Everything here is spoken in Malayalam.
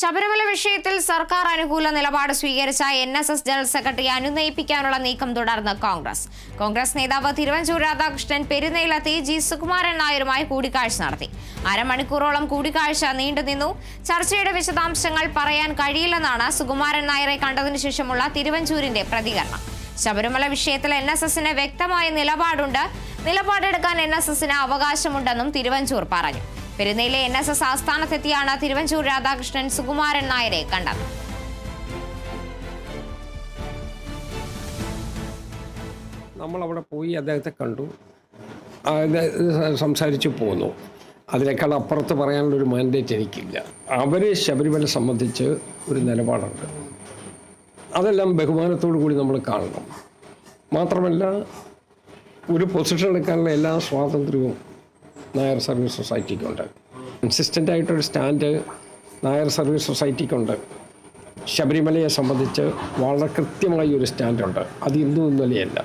ശബരിമല വിഷയത്തിൽ സർക്കാർ അനുകൂല നിലപാട് സ്വീകരിച്ച N S S general secretary അനുനയിപ്പിക്കാനുള്ള നീക്കം തുടർന്ന് കോൺഗ്രസ്. കോൺഗ്രസ് നേതാവ് തിരുവഞ്ചൂർ രാധാകൃഷ്ണൻ പെരുന്നയിലെത്തി ജി സുകുമാരൻ നായരുമായി കൂടിക്കാഴ്ച നടത്തി. അരമണിക്കൂറോളം കൂടിക്കാഴ്ച നീണ്ടുനിന്നു ചർച്ചയുടെ വിശദാംശങ്ങൾ പറയാൻ കഴിയില്ലെന്നാണ് സുകുമാരൻ നായരെ കണ്ടതിനു ശേഷമുള്ള തിരുവഞ്ചൂരിന്റെ പ്രതികരണം. ശബരിമല വിഷയത്തിൽ എൻ എസ് എസിന് വ്യക്തമായ നിലപാടുണ്ട്. നിലപാടെടുക്കാൻ എൻ എസ് എസിന് അവകാശമുണ്ടെന്നും തിരുവഞ്ചൂർ പറഞ്ഞു. പെരുന്നയിലെ എൻ എസ് എസ് ആസ്ഥാനത്തെത്തിയാണ് തിരുവഞ്ചൂർ രാധാകൃഷ്ണൻ സുകുമാരൻ നായരെ കണ്ടത്. നമ്മൾ അവിടെ പോയി അദ്ദേഹത്തെ കണ്ടു. സംസാരിച്ചു പോന്നു. അതിനേക്കാൾ അപ്പുറത്ത് പറയാനുള്ളൊരു മാൻഡേറ്റ് എനിക്കില്ല. അവർ ശബരിമല സംബന്ധിച്ച് ഒരു നിലപാടുണ്ട്. അതെല്ലാം ബഹുമാനത്തോടു കൂടി നമ്മൾ കാണണം. മാത്രമല്ല ഒരു പൊസിഷൻ എടുക്കാനുള്ള എല്ലാ സ്വാതന്ത്ര്യവും നായർ സർവീസ് സൊസൈറ്റിക്കുണ്ട്. കൺസിസ്റ്റന്റ് ആയിട്ടൊരു സ്റ്റാൻഡ് നായർ സർവീസ് സൊസൈറ്റിക്കുണ്ട്. ശബരിമലയെ സംബന്ധിച്ച് വളരെ കൃത്യമായി ഒരു സ്റ്റാൻഡുണ്ട് അത് ഇന്നും ഇന്നലെയല്ല.